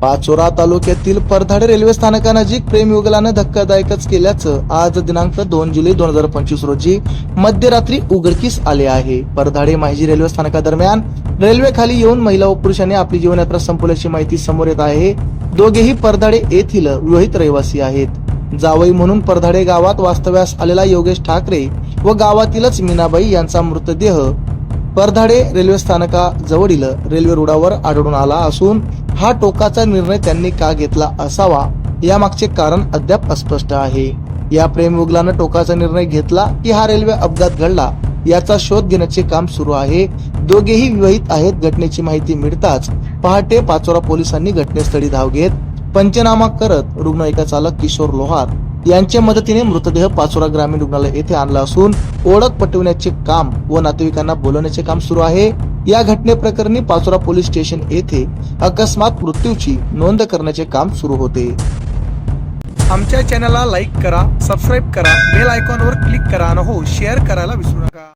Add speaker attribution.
Speaker 1: पाचोरा तालुक्यातील परधाड रेल्वे स्थानकानजीक प्रेमयुगलानं धक्कादायकच केल्याचं आज दिनांक दोन जुलै दोन हजार पंचवीस रोजी मध्यरात्री उघडकीस आले आहे. परधाडे माहिजी रेल्वे स्थानकादरम्यान रेल्वे खाली येऊन महिला व पुरुषांनी आपली जीवनयात्रा संपवल्याची माहिती समोर येत आहे. दोघेही परधाडे येथील विरोहित रहिवासी आहेत. जावई म्हणून परधाडे गावात वास्तव्यास आलेला योगेश ठाकरे व गावातीलच मीनाबाई यांचा मृतदेह परधाडे रेल्वे स्थानकाजवळील रेल्वे रुळावर आढळून आला असून हा टोकाचा निर्णय त्यांनी का घेतला असावा यामागचे कारण अद्याप अस्पष्ट आहे. या प्रेममुगलानं टोकाचा निर्णय घेतला की हा रेल्वे अपघात घडला याचा शोध घेण्याचे काम सुरू आहे. दोघेही विवाहित आहेत. घटनेची माहिती मिळताच पहाटे पाचोरा पोलिसांनी घटनेस्थळी धाव घेत पंचनामा करत रुग्णवाहिका चालक किशोर लोहार यांच्या मदतीने मृतदेह पाचोरा ग्रामीण रुग्णालय येथे आणला असून ओळख पटवण्याचे काम व नातेवाईकांना बोलवण्याचे काम सुरू आहे. या घटनेप्रकरणी पाचोरा पोलीस स्टेशन येथे अकस्मात मृत्यूची नोंद करण्याचे काम सुरू होते. आमच्या चॅनलला लाईक करा सबस्क्राईब करा बेल आयकॉनवर क्लिक करा आणि हो शेअर करायला विसरू नका.